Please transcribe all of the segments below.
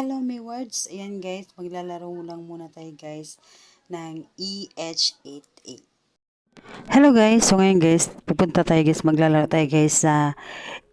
Hello, my words. Ayan guys, maglalaro lang muna tayo guys ng E EH88. Hello guys, so ngayon guys, pupunta tayo guys, maglalaro tayo guys sa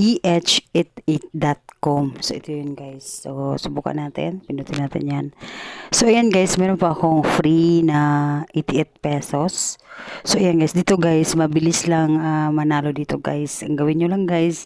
eh88.com. So ito yun guys. So subukan natin, pinutin natin yan. So ayan guys, meron pa akong free na 88 pesos. So ayan guys, dito guys, mabilis lang ah, manalo dito guys. Ang gawin nyo lang guys,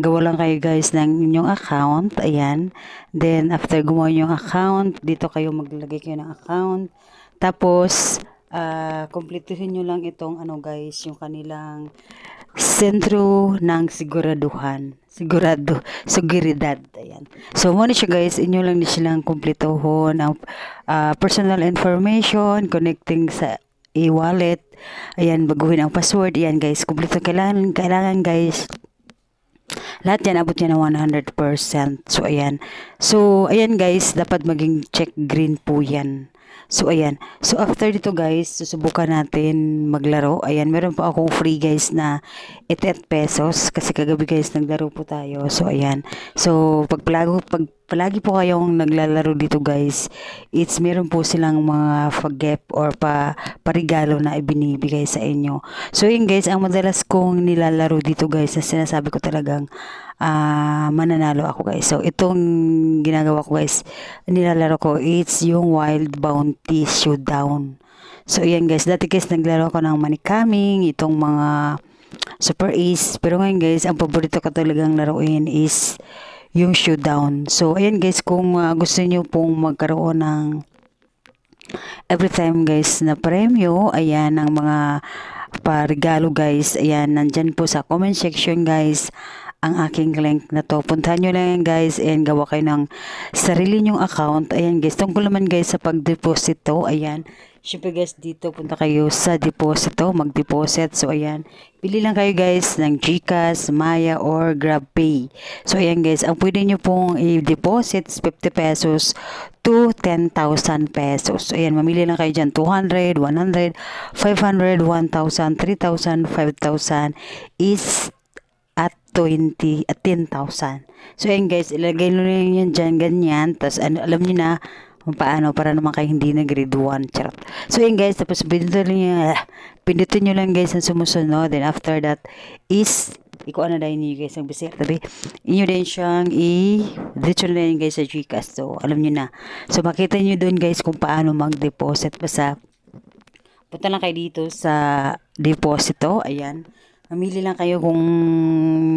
gawa lang kayo guys ng inyong account. Ayan. Then, after gumawa yung account, dito kayo maglalagay kayo ng account. Tapos, ah kumpletuhin nyo lang itong ano guys, yung kanilang sentro ng siguraduhan. Sigurado, seguridad. Ayan. So, muna siya guys, inyo lang ni silang kumpletuhon ang ah, personal information, connecting sa e-wallet. Ayan, baguhin ang password. Ayan guys, kumpleto kailangan, kailangan guys lahat yan, abot yan ng 100%. So, ayan. So, ayan guys, dapat maging check green po yan. So, ayan. So, after dito guys, susubukan natin maglaro. Ayan, meron po akong free guys na 88 pesos. Kasi kagabi guys, naglaro po tayo. So, ayan. So, pag, palago, pag palagi po kayong naglalaro dito guys, it's meron po silang mga fagep or pa, parigalo na ibinibigay sa inyo. So, yun guys, ang madalas kong nilalaro dito guys, na sinasabi ko talagang ah mananalo ako guys. So, itong ginagawa ko guys, nilalaro ko, it's yung Wild Bounty Showdown. So, ayan guys, dati guys, naglaro ko ng Money Coming, itong mga Super Ace. Pero ngayon guys, ang paborito ko talagang laruin is yung showdown. So, ayan guys, kung ah, gusto niyo pong magkaroon ng every time guys na premyo, ayan ang mga parigalo guys, ayan, nandyan po sa comment section guys, ang aking link na to. Puntahan nyo lang yan guys and gawa kayo ng sarili nyong account. Ayan guys, tungkol naman guys sa pagdeposito, ayan, Siyempre guys, dito punta kayo sa deposito, mag-deposit. So ayan, pili lang kayo guys ng GCash, Maya, or GrabPay. So ayan guys, ang pwede nyo pong i-deposit is 50 pesos to 10,000 pesos. So ayan, mamili lang kayo dyan, 200, 100, 500, 1,000, 3,000, 5,000 is 20 at 10,000. So ayan guys, ilagay nyo lang yan dyan, ganyan. Tapos ano, alam niyo na kung paano para naman kayo hindi na grade 1. Charot. So ayan guys, tapos pindutin nyo, pindutin nyo lang guys ang sumusunod. Then after that is iko ano dahil niyo guys ang bisir tabi inyo din siyang i dito na din guys sa Gcash so alam niyo na so makita niyo doon guys kung paano mag-deposit basta punta lang kayo dito sa deposito ayan Mamili lang kayo kung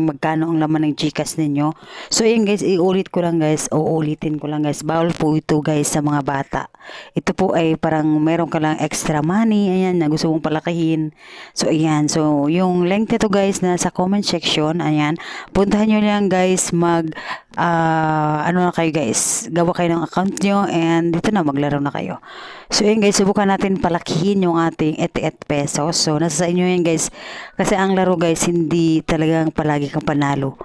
magkano ang laman ng Gcash ninyo. So, ayun guys, iulit ko lang guys, o ulitin ko lang guys. Bawal po ito guys sa mga bata. Ito po ay parang meron ka lang extra money, ayan, na gusto mong palakihin. So, ayan. So, yung link nito guys, na sa comment section, ayan. Puntahan nyo lang guys, mag, ah, ano na kayo guys, gawa kayo ng account nyo, and dito na, maglaro na kayo. So, ayun guys, subukan natin palakihin yung ating 88 pesos. So, nasa sa inyo yan guys. Kasi ang laro guys, hindi talagang palagi kang panalo.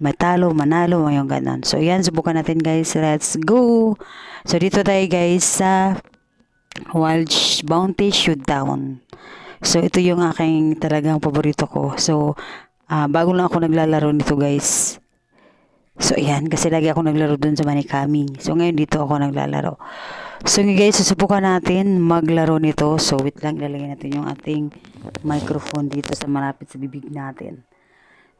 May talo, manalo, yung ganon. So, yan, subukan natin guys. Let's go! So, dito tayo guys sa Wild Bounty Showdown. So, ito yung aking talagang paborito ko. So, ah, bago lang ako naglalaro nito guys. So, ayan. Kasi lagi ako naglaro dun sa Manikami. So, ngayon dito ako naglalaro. So, ngayon guys, susubukan natin maglaro nito. So, wait lang. Ilalagay natin yung ating microphone dito sa malapit sa bibig natin.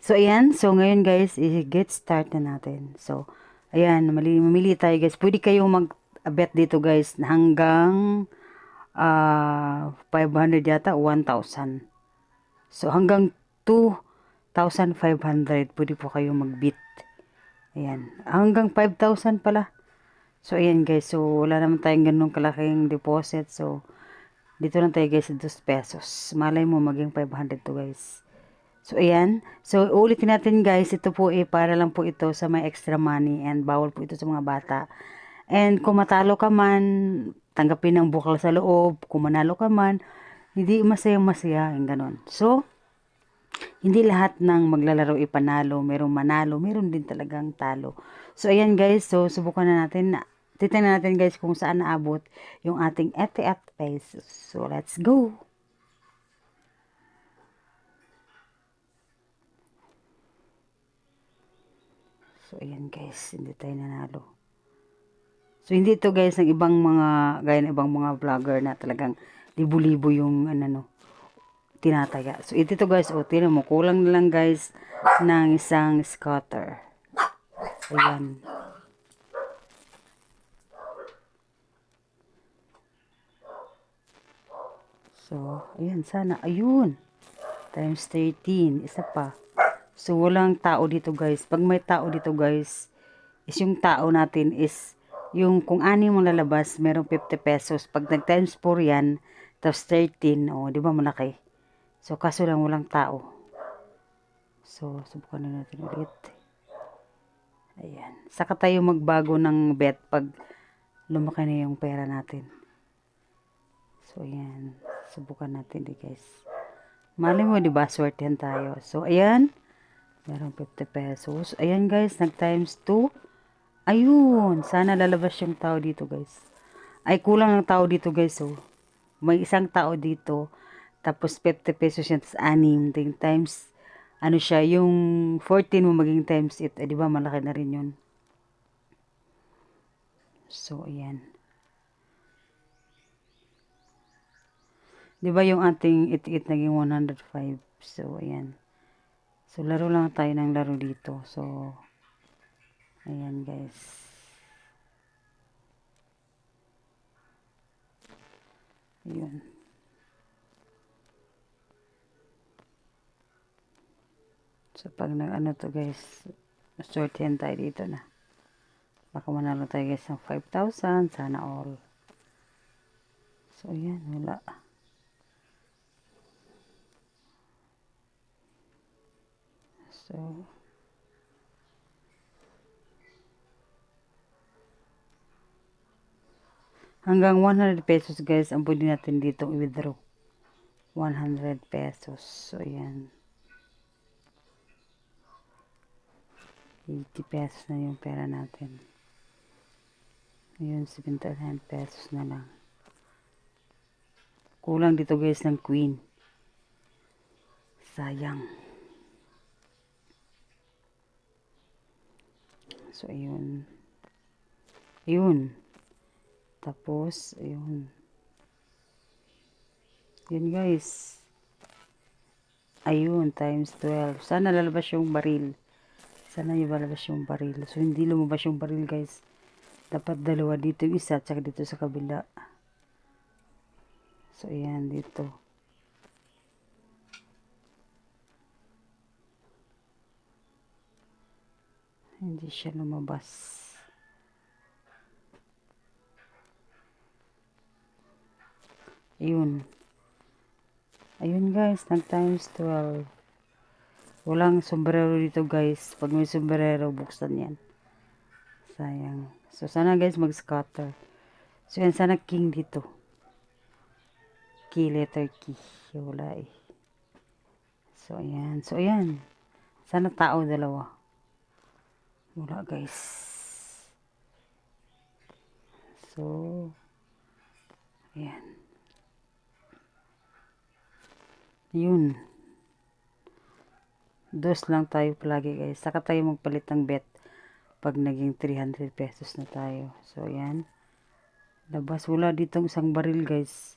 So, ayan. So, ngayon guys, i-get start na natin. So, ayan. Mamili tayo guys. Pwede kayong mag-bet dito guys hanggang ah 500 yata, 1,000. So, hanggang 2,500 pwede po kayong mag-bet. Ayan. Hanggang 5,000 pala. So, ayan guys. So, wala naman tayong ganun kalaking deposit. So, dito lang tayo guys sa 2 pesos. Malay mo maging 500 to guys. So, ayan. So, ulitin natin guys. Ito po eh, para lang po ito sa may extra money and bawal po ito sa mga bata. And kung matalo ka man, tanggapin ng bukal sa loob. Kung manalo ka man, hindi masayang masaya. Yung ganon. So, hindi lahat ng maglalaro ipanalo, merong manalo, meron din talagang talo. So, ayan guys, so subukan na natin na titingnan natin guys kung saan naabot yung ating 88 pesos. So, let's go! So, ayan guys, hindi tayo nanalo. So, hindi to guys ng ibang mga, gaya ng ibang mga vlogger na talagang libo-libo yung, ano, no, tinataya. So, ito to guys, o, tinan mo, kulang na lang guys ng isang scatter. Ayan. So, ayan, sana, ayun. Times 13, isa pa. So, walang tao dito guys. Pag may tao dito guys, is yung tao natin is, yung kung ani mong lalabas, merong 50 pesos. Pag nag times 4 yan, tapos 13, oh, di ba malaki? So, kaso lang walang tao. So, subukan na natin ulit. Ayan. Saka tayo magbago ng bet pag lumaki na yung pera natin. So, ayan. Subukan natin di guys. Mali mo, di ba? Swertehan tayo. So, ayan. Meron 50 pesos. Ayan guys, nag times 2. Ayun. Sana lalabas yung tao dito guys. Ay, kulang ang tao dito guys. Oh. May isang tao dito. Tapos 50 pesos yan. Tapos 6. Ting times, ano siya, yung 14 mo maging times 8. Eh, di ba? Malaki na rin yun. So, ayan. Di ba yung ating it-it naging 105? So, ayan. So, laro lang tayo ng laro dito. So, ayan guys. Ayun. So, pag nag-ano to guys, sortihan tayo dito na. Baka manalo tayo guys ng 5,000. Sana all. So, ayan. Wala. So, hanggang 100 pesos guys ang pwede natin dito i-withdraw. 100 pesos. So, ayan. 80 pesos na yung pera natin. Ayun, 79 pesos na lang. Kulang dito guys ng queen. Sayang. So, ayun. Ayun. Tapos, ayun. Yun, guys. Ayun, times 12. Sana lalabas yung baril. Sana yung lalabas yung baril. So, hindi lumabas yung baril, guys. Dapat dalawa dito yung isa, tsaka dito sa kabila. So, ayan, dito. Hindi siya lumabas. Ayun. Ayun guys, nag times 12. Walang sombrero dito guys. Pag may sombrero, buksan yan. Sayang. So, sana guys mag-scatter. So, yan, sana king dito. Key, letter key. Wala eh. So, ayan. So, ayan. Sana tao dalawa. Wala guys. So, ayan. Yun. Dos lang tayo palagi guys. Saka tayo magpalit ng bet pag naging 300 pesos na tayo. So, ayan. Labas. Wala ditong isang baril guys.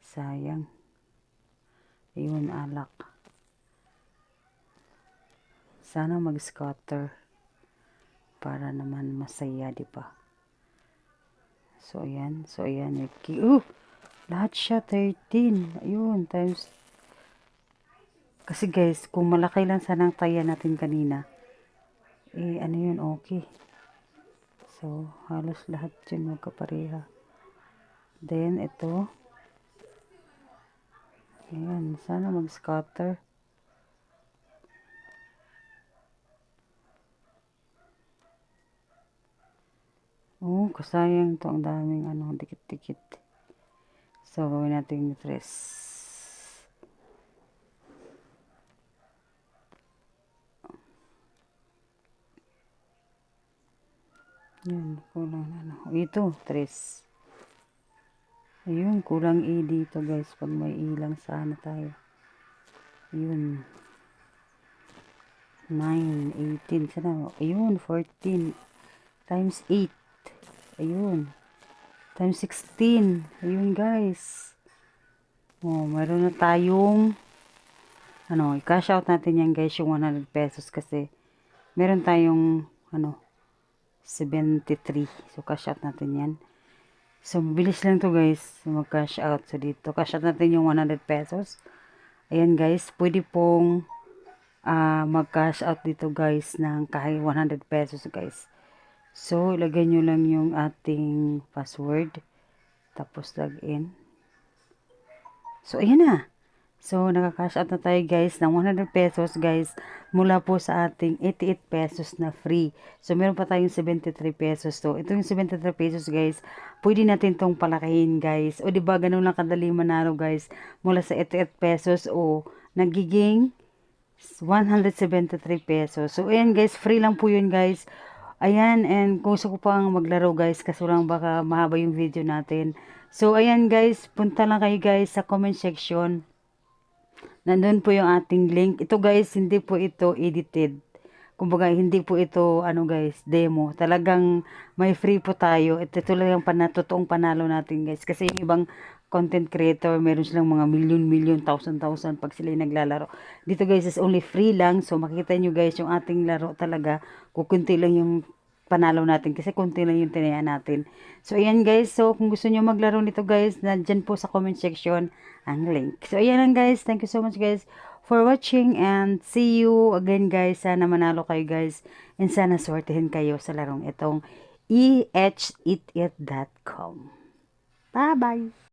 Sayang. Ayun, alak. Sana mag-scatter para naman masaya, di ba? So, ayan. So, ayan. Uh, lahat siya 13. Ayun, times kasi guys, kung malaki lang sana ang taya natin kanina, eh ano yun, okay. So, halos lahat yun magkapareha. Then, ito. Ayan, sana mag-scatter. Oh, kasayang to ang daming ano, dikit-dikit. So, gawin natin yung tres. Yan, kulang ano. Ito, tres. Ayun, kulang E dito guys. Pag may E lang sana tayo. Ayun. 9, 18. Sana, ayun, 14. Times 8. Ayun. Times 16. Ayun guys. Oh, meron na tayong ano, i-cash out natin yan guys yung 100 pesos kasi meron tayong ano 73. So cash out natin yan. So mabilis lang to guys mag-cash out. So dito cash out natin yung 100 pesos. Ayan guys, pwede pong ah, mag-cash out dito guys ng kahit 100 pesos guys. So ilagay nyo lang yung ating password. Tapos login. So ayan na. So, nakaka-cash out na tayo guys ng 100 pesos guys mula po sa ating 88 pesos na free. So, meron pa tayong 73 pesos to. Ito yung 73 pesos guys. Pwede natin tong palakihin guys. O, di ba ganun lang kadali manalo guys mula sa 88 pesos o nagiging 173 pesos. So, ayan guys, free lang po yun guys. Ayan, and gusto ko pang maglaro guys, kasi lang baka mahaba yung video natin. So, ayan guys, punta lang kayo guys sa comment section. Nandun po yung ating link. Ito guys, hindi po ito edited. Kumbaga, hindi po ito, ano guys, demo. Talagang may free po tayo. Ito, yung pana, totoong panalo natin guys. Kasi yung ibang content creator, meron silang mga million-million, thousand-thousand pag sila yung naglalaro. Dito guys, is only free lang. So, makikita nyo guys, yung ating laro talaga, kukunti lang yung panalo natin kasi konti lang yung tinayaan natin. So, ayan guys. So, kung gusto nyo maglaro nito guys, nandyan po sa comment section ang link. So, ayan lang guys. Thank you so much guys for watching and see you again guys. Sana manalo kayo guys and sana swertihin kayo sa larong itong ehitit.com. Bye-bye!